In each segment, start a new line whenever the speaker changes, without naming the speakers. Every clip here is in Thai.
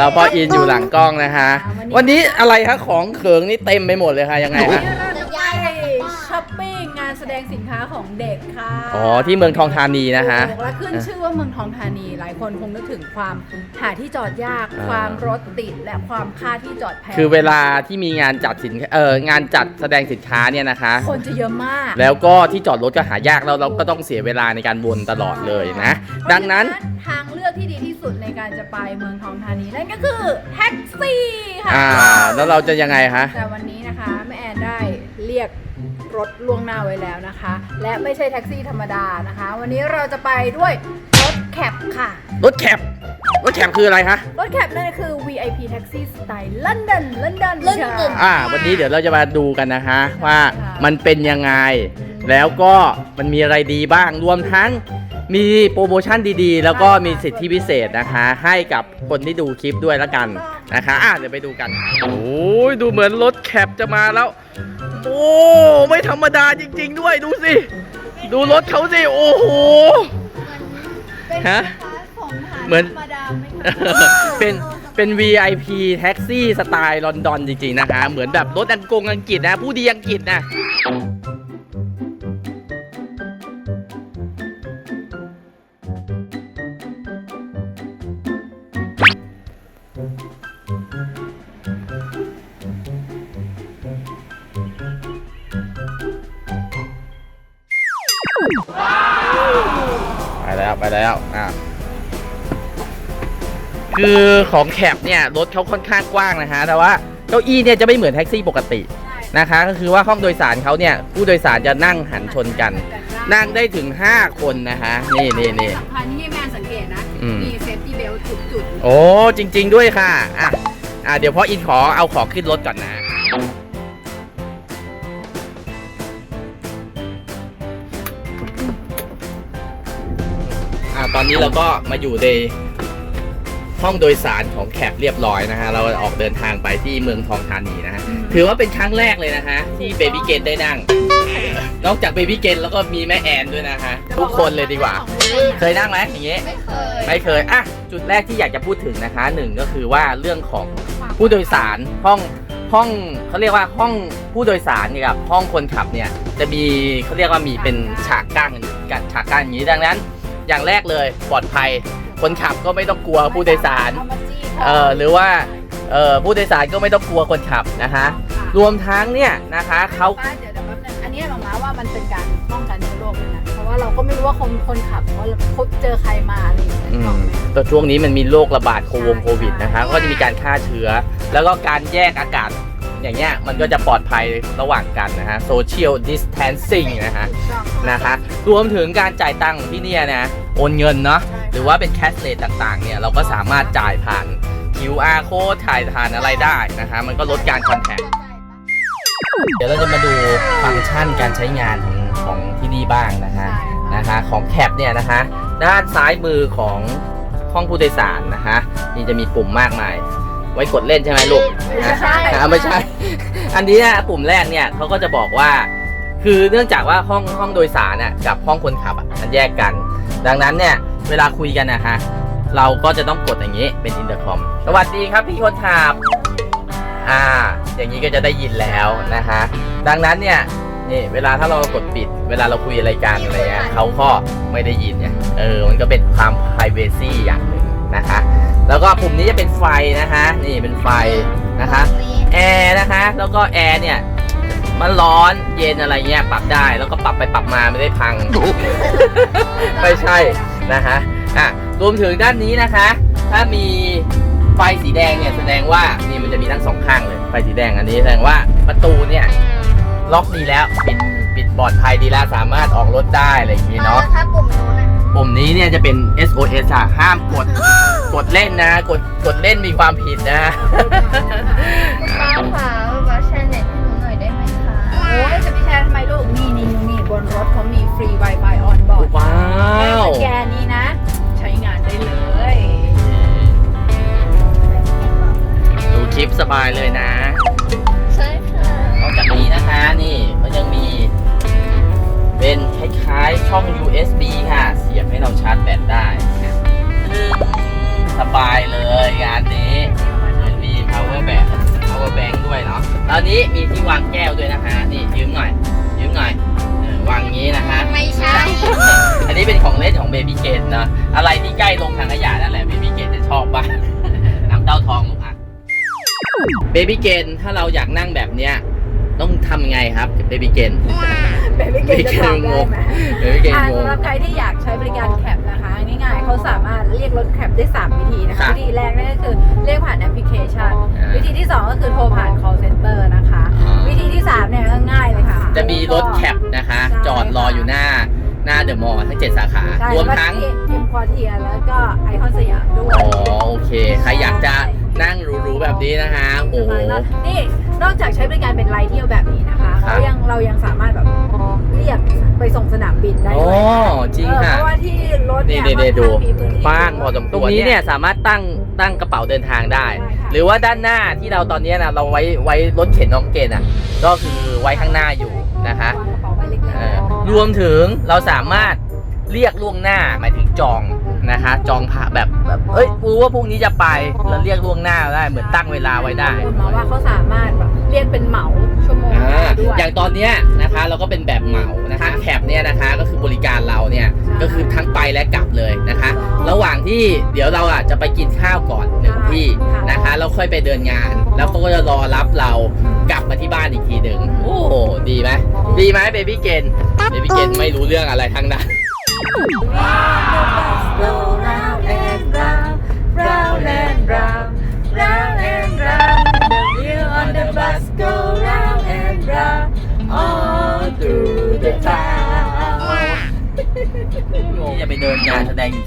แล้วพ่ออินอยู่หลังกล้องนะคะ วันนี้อะไรคะของเขิงนี่เต็มไปหมดเลยค่ะยังไง
วัน
คะ
นี้เราจะไป ช้อปปิ้งงานแสดงสินค้าของเด็กค่ะ
อ๋อที่เมืองทองธานีนะคะ
ถูกและขึ้นชื่อว่าเมืองทองธานี หลายคนคงนึกถึงความหาที่จอดยาก
อ่า
ความรถติดและความค่าที่จอดแพง
คือเวลาที่มีงานจัดสินเอ่องานจัดแสดงสินค้าเนี่ยนะคะ
คนจะเยอะมาก
แล้วก็ที่จอดรถก็หายากแล้วเราก็ต้องเสียเวลาในการวนตลอดเลยนะ ดังนั้น
ทางเลือกที่ดีที่สุดในการจะไปเมืองทองธานีนั่นก็คือแท็กซี่ค่ะ
อ่า แล้วเราจะยังไงคะ
แต่วันนี้นะคะแม่แอนได้เรียก รถล่วงหน้าไว้แล้วนะคะ และไม่ใช่แท็กซี่ธรรมดานะคะ วันนี้เราจะไปด้วยรถแคปค่ะ
รถแคปรถแคปคืออะไรคะ
รถแคปนั่นก็คือ VIP แท็กซี่สไตล์ลอนดอนลอนดอน
London
อ่า วันนี้เดี๋ยวเราจะมาดูกันนะคะว่า
ค่ะ
มันเป็นยังไง แล้วก็มันมีอะไรดีบ้างรวมทั้ง มีโปรโมชั่นดีๆ แล้วก็มีสิทธิพิเศษนะคะ ให้กับคนที่ดูคลิปด้วยละกันนะคะอะเดี๋ยวไปดูกัน โอ้ยดูเหมือนรถแคปจะมาแล้ว โอ้ไม่ธรรมดาจริง ๆ ด้วยดูสิ ดูรถเขาสิ โอ้โห ฮะ เหมือน
ธรรมดาไม่
เป็นเป็น VIP แท็กซี่สไตล์ลอนดอนจริง ๆ นะคะ เหมือนแบบรถอังกงอังกฤษนะ ผู้ดีอังกฤษนะ ไปแล้วไปแล้วอะคือของแคปเนี่ยรถเขาค่อนข้างกว้างนะฮะแต่ว่าเก้าอี้เนี่ยจะไม่เหมือนแท็กซี่ปกตินะคะ ก็คือว่าห้องโดยสารเขาเนี่ยผู้โดยสารจะนั่งหันชนกัน นั่งได้ถึง 5 คนนะคะนี่นี่นี่
สำคัญที่แม่สังเกตนะ
อืม
มีเซฟตี้เบลจุดจุดๆ
โอ้จริง ๆ ด้วยค่ะอะอะเดี๋ยวพ่ออินขอเอาของขึ้นรถก่อนนะ ตอนนี้เราก็มาอยู่ในห้องโดยสารของแคปเรียบร้อยนะฮะ เราออกเดินทางไปที่เมืองทองธานีนะฮะ ถือว่าเป็นครั้งแรกเลยนะฮะ ที่เบบี้เกนได้นั่ง นอกจากเบบี้เกนแล้วก็มีแม่แอนด้วยนะฮะ ทุกคนเลยดีกว่า เคยนั่งไหมอย่างเงี้ย
ไม่เคย
ไม่เคย อะ จุดแรกที่อยากจะพูดถึงนะคะหนึ่งก็คือว่าเรื่องของผู้โดยสารห้องห้องเขาเรียกว่าห้องผู้โดยสารเนี่ยกับห้องคนขับเนี่ย จะมีเขาเรียกว่ามีเป็นฉากกั้นกันฉากกั้นอย่างนี้ดังนั้น อย่างแรกเลยปลอดภัย คนขับก็ไม่ต้องกลัวผู้โดยสาร
เอามาจี้
เออหรือว่าเออผู้โดยสารก็ไม่ต้องกลัวคนขับนะคะรวมทั้งเนี่ยนะคะเขา
ป้าเดี๋ยวเดี๋ยวแป๊บนึงอันนี้หมาม้าว่ามันเป็นการป้องกันเชื้อโรคเลยนะเพราะว่าเราก็ไม่รู้ว่าคนคนขับเขาพบเจอใครมาอะไรอย่างเงี้ย
อื
นึกออก
ม
ไหม
แต่ช่วงนี้มันมีโรคระบาดโควงโควิดนะคะ ก็จะมีการฆ่าเชื้อ แล้วก็การแยกอากาศ อย่างเงี้ยมันก็จะปลอดภัยระหว่างกันนะฮะ social distancing นะฮะ
ถูกต้อง
นะคะรวมถึงการจ่ายตังค์ของที่เนี่ยนะโอนเงินเนาะหรือว่าเป็น cashless ต่างๆเนี่ยเราก็สามารถจ่ายผ่าน QR code ถ่ายผ่านอะไรได้นะคะมันก็ลดการคอนแทคเดี๋ยวเราจะมาดูฟังก์ชันการใช้งานของของที่นี่บ้างนะฮะ
ใช่ค่ะ
นะคะของแคปเนี่ยนะคะด้านซ้ายมือของห้องผู้โดยสารนะคะนี่จะมีปุ่มมากมาย ไว้กดเล่นใช่ไหมลูก
ไม่ใช่
อ่าไม่ใช่ อันนี้นะปุ่มแรกเนี่ยเขาก็จะบอกว่า คือเนื่องจากว่าห้องห้องโดยสารน่ะกับห้องคนขับอะมันแยกกัน ดังนั้นเนี่ยเวลาคุยกันนะฮะเราก็จะต้องกดอย่างนี้เป็นอินเตอร์คอม สวัสดีครับพี่คนขับ อ่า อย่างนี้ก็จะได้ยินแล้วนะคะดังนั้นเนี่ยนี่เวลาถ้าเรากดปิด เวลาเราคุยอะไรกันอะไรเงี้ยเขาก็ไม่ได้ยินเนี่ย เออ มันก็เป็นความ p r i เวซีอย่างหนึ่ง นะคะ แล้วก็ปุ่มนี้จะเป็นไฟนะคะนี่เป็นไฟนะคะแอร์นะคะแล้วก็แอร์เนี่ยมันร้อนเย็นอะไรเงี้ยปรับได้แล้วก็ปรับไปปรับมาไม่ได้พังไม่ใช่นะฮะอะรวมถึงด้านนี้นะคะ ถ้ามีไฟสีแดงเนี่ยแสดงว่านี่มันจะมีทั้งสองข้างเลยไฟสีแดงอันนี้แสดงว่าประตูเนี่ยล็อกดีแล้วปิดปิดปลอดภัยดีแล้วสามารถออกรถได้อะไรอย่างนี้เนาะ
ถ้าปุ่มนู้นน่ะ
ปุ่มนี้เนี่ยจะเป็น SOS อะห้ามกด กดเล่นนะ กดกดเล่นมีความผิดนะ
ป้าค่ะป้าแชร์เน็ตให้หนูหน่อยได้ไหมคะ
โอ้ยจะไปแชร์ทำไมลูกนี่นี่นี่บนรถเขามีฟรี Wi-Fi on board
ว้า
แค่
ว
สแกนนี้นะ ใช้งานได้เลย
ดูคลิปสบายเลยนะ
ใช่ค่ะ
นอกจากนี้นะคะนี่ก็ยังมี นาะตอนนี้มีที่วางแก้วด้วยนะฮะนี่ยืมหน่อยยืมหน่อยเออวางอย่างนี้นะฮะ
ไม่ใช่
อันนี้เป็นของเล่นของเบบี้เกนนะอะไรที่ใกล้ลงทางขยะนั่นแหละเบบี้เกนจะชอบบ้าง น้ำเต้าทองลูกอะเบบี้เกนถ้าเราอยากนั่งแบบเนี้ยต้องทำยังไงครับเบบี้เกน
เบบี้เกนจะตอบได้ไหม
เบบี้เกน
อ่าง
ง
สำหรับใครที่อยากใช้บริการแคปนะคะง่ายๆ เขาสามารถเรียกรถแคปได้ 3 วิธีนะ
ครั
คะ
บ
วิธีแรกนั่นก็คือเรียกผ่านแอปพลิเคชัน
อ่า
วิธีที่ 2 ก็คือโทรผ่าน call center นะคะ
อ่า
วิธีที่ 3 เนี่ยก็ง่ายเลยค่ะ
จะมีรถแคปนะคะ
ใช่
จอดรออยู่หน้าหน้าเดอะมอลล์ทั้งเจ็ดสาขา
ใช่
รวมทั้ง
เอ็มควอเทียแล้วก็ไอคอนสยามด้วย
อ๋อ โอเค ใครอยากจะนั่งหรูๆแบบนี้นะคะโอ้โห
นี่นอกจากใช้บริการเป็นไลน์เที่ยวแบบนี้นะคะ
ครับ
เรายังเรายังสามารถแบบเรียก ไปส่งสนามบินได้
อ๋อ
ด้วย
จริง
เออ
ค่ะ
เพราะว่าที่รถ
นี่
เนี่ย
นี่ดู
ค่อนข้างมีพื้นที่
บ้างพอสมควรตรงนี้เนี่ยสามารถตั้งตั้งกระเป๋าเดินทางได้
ใช่ค่ะ
หรือว่าด้านหน้าที่เราตอนนี้นะเราไว้ไว้รถเข็นน้องเกณฑ์อะก็คือไว้ข้างหน้าอยู่นะคะ
วางกระเป๋าใบเล็ก
เออรวมถึงเราสามารถเรียกล่วงหน้าหมายถึงจองนะคะ จองผ่าแบบแบบเอ้ยรู้ว่าพรุ่งนี้จะไปแล้วเรียกล่วงหน้าได้เหมือนตั้งเวลาไว้ได้
คุณมาว่าเขาสามารถแบบเรียกเป็นเหมาชั่วโมง
อ
ย่า
งตอนเนี้ยนะคะเราก็เป็นแบบเหมานะคะแคปเนี่ยนะคะก็คือบริการเราเนี่ยก็คือทั้งไปและกลับเลยนะคะ ระหว่างที่เดี๋ยวเราอะจะไปกินข้าวก่อนหนึ่งที่นะคะแล้วค่อยไปเดินงาน แล้วเขาก็จะรอรับเรากลับมาที่บ้านอีกทีหนึ่งโอ้โหดีไหมดีไหมเบบี้เกนเบบี้เกนไม่รู้เรื่องอะไรทั้งนั้น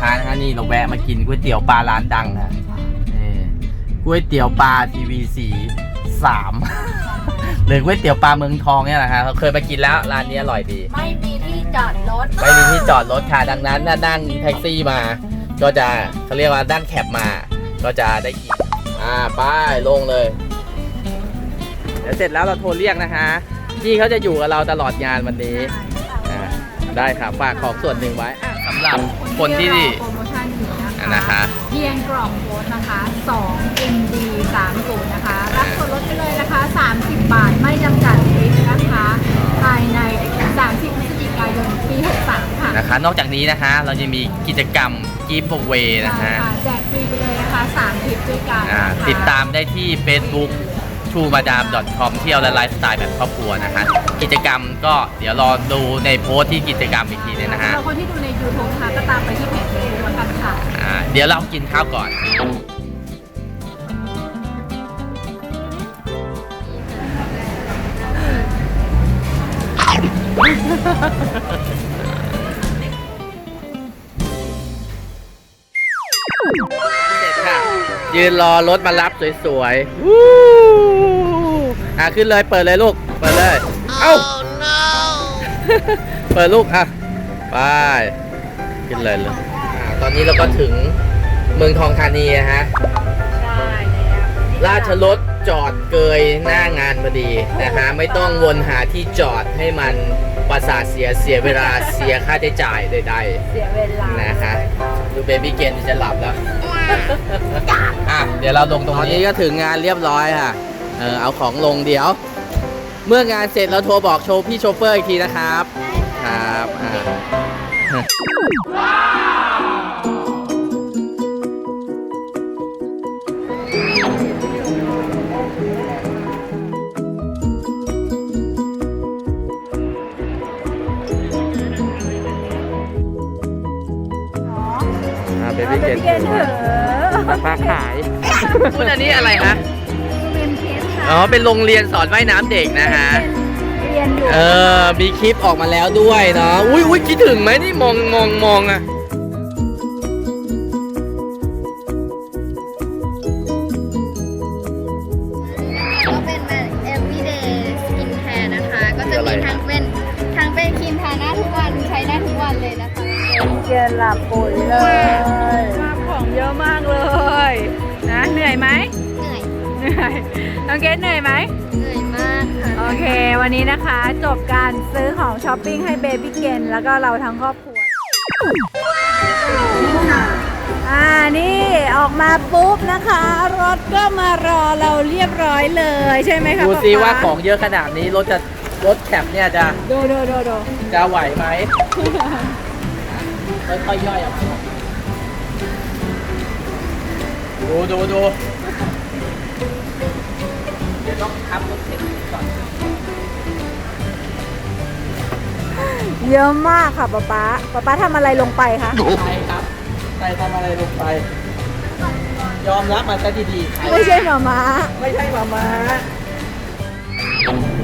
ค้านะฮะนี่เราแวะมากินก๋วยเตี๋ยวปลาร้านดังนะนี่ก๋วยเตี๋ยวปลาทีวีสีสามหรือก๋วยเตี๋ยวปลาเมืองทองเนี่ยแหละฮะเราเคยไปกินแล้วร้านนี้อร่อยดี
ไม่มีที่จอดรถ
ไม่มีที่จอดรถค่ะดังนั้นถ้านั่งแท็กซี่มา ก็จะเขาเรียกว่านั่งแคปมา ก็จะได้กินอ่าไป้ายลงเลยเดี๋ยวเสร็จแล้วเราโทรเรียกนะคะพี่เขาจะอยู่กับเราตลอดงานวันนี้อ่าได้ค่ะฝากของส่วนหนึ่งไว้อะ สำหรับคนที่
โปรโมชั่นอยู่นะคะ
นะคะ
เพียงกล่องโค้ดนะคะ2 MD 30นะคะ รับส่วนลดไปเลยนะคะ 30 บาทไม่จำกัดทริปนะคะ ภายใน 30พฤศจิกายนปี 63 ค่ะ
นะคะ นอกจากนี้นะคะ เราจะมีกิจกรรมกิฟต์เวนะ
ใช่
ฮะ
ค่ะแจกฟรีไปเลยนะคะ3ทริปด้วยกัน
อ่า
นะคะ
ติดตามได้ที่ Facebook t r u e m a d a m c o m เที่ยวและไลฟ์สไตล์แบบครอบครัวนะคะกิจกรรมก็เดี๋ยวรอดูในโพสต์ที่กิจกรรมอีกทีนึงนะฮะ
สำหรับคนที่ดูใน YouTube นะคะก็ตามไปที่เพจเฟซบุ๊กแล้วกันค่ะ
อ่าเดี๋ยวเรากินข้าวก่อน ยืนรอรถมารับสวยๆวู้อะขึ้นเลยเปิดเลยลูก เปิดเลย เอ้า เปิดลูกอะไปขึ้นเลยเลยอ่าตอนนี้เราก็ถึงเมืองทองธานีนะฮะ
ใช่แล้ว
ราชรถจอดเกยหน้างานพอดีนะฮะไม่ต้องวนหาที่จอดให้มันประสาทเสียเสียเวลาเสียค่าใช้จ่ายใด
เสียเวลา
ๆนะคะดูเบบี้เกนจะหลับแล้วอ่ะเดี๋ยวเราลงตรงนี้ตอนนี้ก็ถึงงานเรียบร้อยค่ะ เออเอาของลงเดี๋ยว เมื่องานเสร็จเราโทรบอกโชว์พี่โชเฟอร์อีกทีนะครับ ครับอ่า เบบี้เกน
เกนเถอะ
ราคาขาย คุณอันนี้อะไรคะ
เป็นเคสค่ะ
อ๋อ เป็นโรงเรียนสอนว่ายน้ำเด็กนะฮะ
เรียนอยู่
เออ มีคลิปออกมาแล้วด้วยเนาะ อุ้ยอุ้ยคิดถึงไหมนี่มองมองมองอะ
ก็เป็นแบบ everyday skin care นะคะ ก็จะมีทั้งเป็นทั้งเป็นครีมทาหน้าทุกวันใช้ได้ทุกวันเลยนะคะ
เกนหลับปุ๋ยเลยมาของเยอะมากเลยนะเหนื่อยไหม
เหนื่อย
เหนื่อยน้องเกดเหนื่อยไหม
เหนื่อยมากค่ะ
โอเค วันนี้นะคะจบการซื้อของช้อปปิ้งให้เบบี้เกนแล้วก็เราทั้งครอบครัวอ่านี่ออกมาปุ๊บนะคะ รถก็มารอเราเรียบร้อยเลยใช่ไหมคะ
ดู
ป๊า
ซิ
ป๊า
ว่าของเยอะขนาดนี้รถจะรถแคปเนี่ยจะ
ดูดูดูดู
จะไหวไหม ค่อยๆย่อยออกมาดูดูดูเดี๋ยวต้องทับรถเข็นก่อน
เยอะมากค่ะป๊าป๊าป๊าป๊าทำอะไรลงไปคะ
ใครครับใครทำอะไรลงไป ยอมรับมาซะดีๆใคร
ไม่ใช่หมาม้า
ไม่ใช่มามา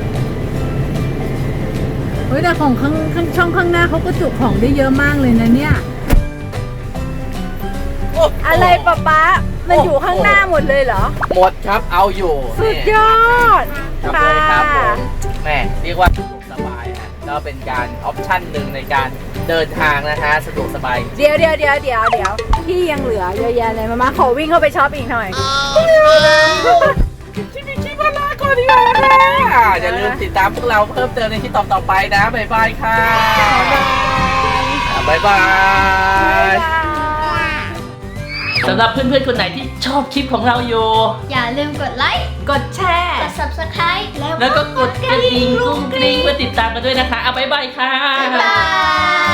เฮ้ยแต่ของข้างข้างช่องข้างหน้าเขาก็จุของได้เยอะมากเลยนะเนี่ย
โโห
อะไรป๊าป๊ามันอยู่ข้างหน้าหมดเลยเหรอ
หมดครับเอาอยู่
สุดยอด
ครับเลยครับผมแหม่เรียกว่าสะดวกสบายฮะก็เป็นการออปชั่นหนึ่งในการเดินทางนะฮะสะดวกสบาย
เดี๋ยวเดี๋ยวเดี๋ยวเดี๋ยวเดี๋ยวพี่ยังเหลือเยอะแยะเลยมามาขอวิ่งเข้าไปช็อปอีกหน่อย
ชิมิชิมาลาก่อนดีกว่าค่ะ อย่าลืมติดตามพวกเราเพิ่มเติมในที่ต่อต่อๆไปนะบ๊ายบายค่ะบ๊ายบายสำหรับเพื่อนๆคนไหนที่ชอบคลิปของเราอยู่
อย่าลืมกดไลค์
กดแชร์
กด subscribe แล้ว
แล้วก็กดกระดิ่งกุ้งกริ้งเพื่อติดตามกันด้วยนะคะ เอาบ๊ายบายค่ะ
บ๊ายบาย